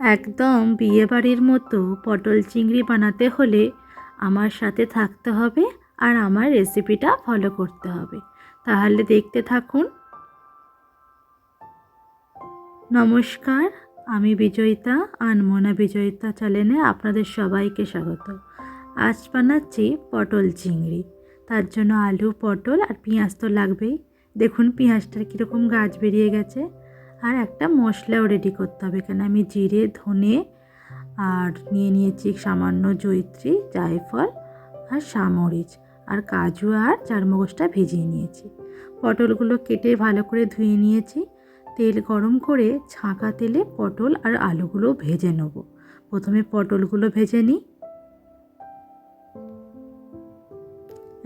একদম বিয়েবাড়ির মতো পটল চিংড়ি বানাতে হলে আমার সাথে থাকতে হবে আর আমার রেসিপিটা ফলো করতে হবে। তাহলে দেখতে থাকুন। নমস্কার, আমি বিজয়িতা, আনমনা বিজয়িতা চ্যানেলে আপনাদের সবাইকে স্বাগত। আজ বানাচ্ছি পটল চিংড়ি। তার জন্য আলু, পটল আর পেঁয়াজ তো লাগবেই। দেখুন, পেঁয়াজটার কীরকম গাছ বেরিয়ে গেছে। আর একটা মশলাও রেডি করতে হবে। এখানে আমি জিরে, ধনে আর নিয়ে নিয়েছি সামান্য জৈত্রী জায়ফল আর সামরিচ আর কাজু আর চারমগজটা ভেজিয়ে নিয়েছি। পটলগুলো কেটে ভালো করে ধুয়ে নিয়েছি। তেল গরম করে ছাঁকা তেলে পটল আর আলুগুলো ভেজে নেব। প্রথমে পটলগুলো ভেজে নিই।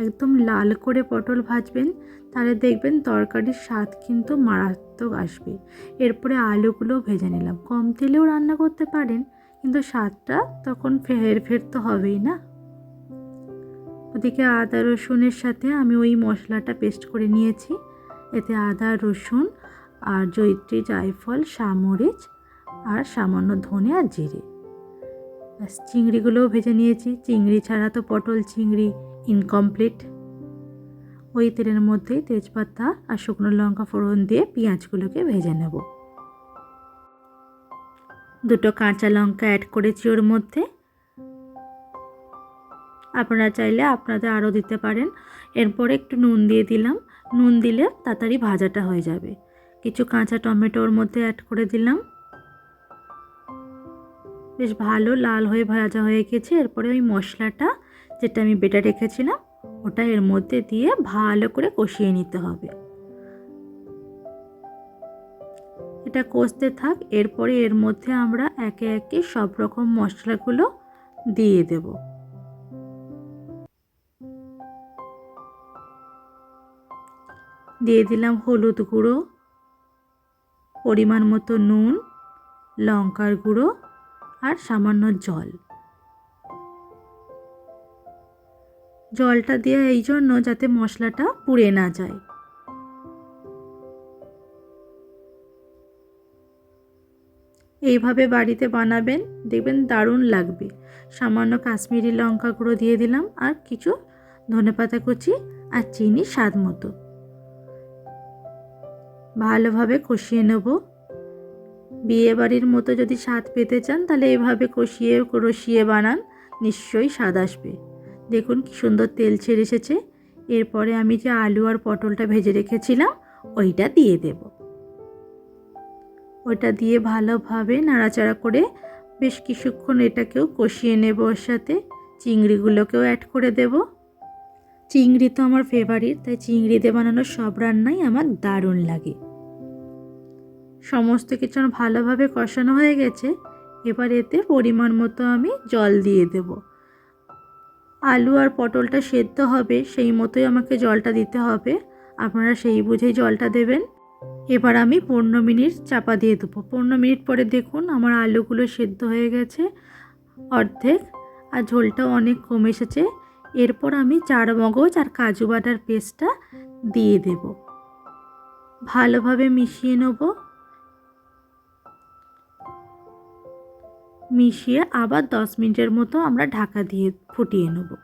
একদম লাল করে পটল ভাজবেন, তাহলে দেখবেন তরকারির স্বাদ কিন্তু মারাত্মক আসবে। এরপরে আলুগুলো ভেজে নিলাম। কম তেলেও রান্না করতে পারেন, কিন্তু স্বাদটা তখন ফের ফের তো হবেই না। ওদিকে আদা রসুনের সাথে আমি ওই মশলাটা পেস্ট করে নিয়েছি। এতে আদা, রসুন আর জৈত্রী জায়ফল সামরিচ আর সামান্য ধনে আর জিরে। চিংড়িগুলোও ভেজে নিয়েছি। চিংড়ি ছাড়া তো পটল, চিংড়ি ইনকমপ্লিট ওই তেলের মধ্যে তেজপাতা আর শুকনো লঙ্কা ফোড়ন দিয়ে পেঁয়াজগুলোকে ভেজে নেব। দুটো কাঁচা লঙ্কা অ্যাড করেছি ওর মধ্যে। আপনারা চাইলে আপনাদের আরও দিতে পারেন। এরপরে একটু নুন দিয়ে দিলাম। নুন দিলে তাড়াতাড়ি ভাজাটা হয়ে যাবে। কিছু কাঁচা টমেটো ওর মধ্যে অ্যাড করে দিলাম। বেশ ভালো লাল হয়ে ভাজা হয়ে গেছে। এরপরে ওই মশলাটা যেটা আমি বেটে রেখেছিলাম, ওটা এর মধ্যে দিয়ে ভালো করে কষিয়ে নিতে হবে। এটা কষতে থাক, এরপরে এর মধ্যে আমরা একে একে সব রকম মশলাগুলো দিয়ে দেব। দিয়ে দিলাম হলুদ গুঁড়ো, পরিমাণ মতো নুন, লঙ্কার গুঁড়ো আর সামান্য জল। জলটা দেওয়া এই জন্য যাতে মশলাটা পুড়ে না যায়। এইভাবে বাড়িতে বানাবেন, দেখবেন দারুণ লাগবে। সামান্য কাশ্মীরি লঙ্কা গুঁড়ো দিয়ে দিলাম আর কিছু ধনেপাতা কুচি আর চিনি স্বাদ মতো। ভালোভাবে কষিয়ে নেব। বিয়ে বাড়ির মতো যদি স্বাদ পেতে চান, তাহলে এভাবে কষিয়ে রসিয়ে বানান, নিশ্চয়ই স্বাদ আসবে। দেখুন কি সুন্দর তেল ছেড়ে এসেছে। এরপরে আমি যে আলু আর পটলটা ভেজে রেখেছিলাম, ওইটা দিয়ে দেব। ওইটা দিয়ে ভালোভাবে নাড়াচাড়া করে বেশ কিছুক্ষণ এটাকেও কষিয়ে নেব ওর সাথে। চিংড়িগুলোকেও অ্যাড করে দেব। চিংড়ি তো আমার ফেভারিট তাই চিংড়ি দিয়ে বানানো সব রান্নাই আমার দারুণ লাগে। সমস্ত কিছু ভালোভাবে কষানো হয়ে গেছে। এবার এতে পরিমাণ মতো আমি জল দিয়ে দেবো। আলু আর পটলটা সেদ্ধ হবে, সেই মতোই আমাকে জলটা দিতে হবে। আপনারা সেই বুঝেই জলটা দেবেন। এবার আমি পনেরো মিনিট চাপা দিয়ে দেবো। পনেরো মিনিট পরে দেখুন আমার আলুগুলো সেদ্ধ হয়ে গেছে অর্ধেক আর ঝোলটাও অনেক কমে এসেছে। এরপর আমি চার মগজ আর কাজু বাটার পেস্টটা দিয়ে দেব। ভালোভাবে মিশিয়ে নেব। মিশিয়ে আবার দশ মিনিটের মতো আমরা ঢাকা দিয়ে ফুটিয়ে নেব।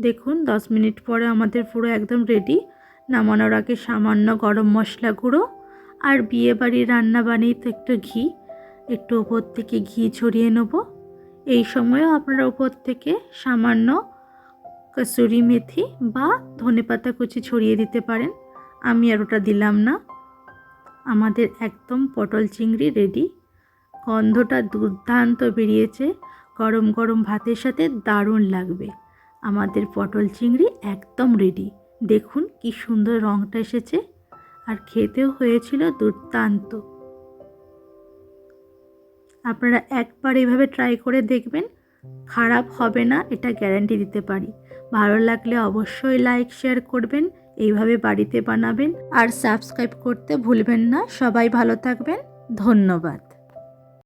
দেখুন, দশ মিনিট পরে আমাদের পুরো একদম রেডি নামানোর আগে সামান্য গরম মশলা গুঁড়ো আর বিয়ে বাড়ির রান্না বানিয়ে তো একটু ঘি। একটু ওপর থেকে ঘি ছড়িয়ে নেব। এই সময়ও আপনারা ওপর থেকে সামান্য কসুরি মেথি বা ধনেপাতা কুচি ছড়িয়ে দিতে পারেন। আমি আর ওটা দিলাম না। আমাদের একদম পটল চিংড়ি রেডি গন্ধটা দুর্দান্ত বেরিয়েছে। গরম গরম ভাতের সাথে দারুণ লাগবে। আমাদের পটল চিংড়ি একদম রেডি দেখুন কি সুন্দর রঙটা এসেছে। আর খেতেও হয়েছিল দুর্দান্ত। আপনারা একবার এভাবে ট্রাই করে দেখবেন, খারাপ হবে না, এটা গ্যারান্টি দিতে পারি। ভালো লাগলে অবশ্যই লাইক শেয়ার করবেন। এইভাবে বাড়িতে বানাবেন আর সাবস্ক্রাইব করতে ভুলবেন না। সবাই ভালো থাকবেন। ধন্যবাদ।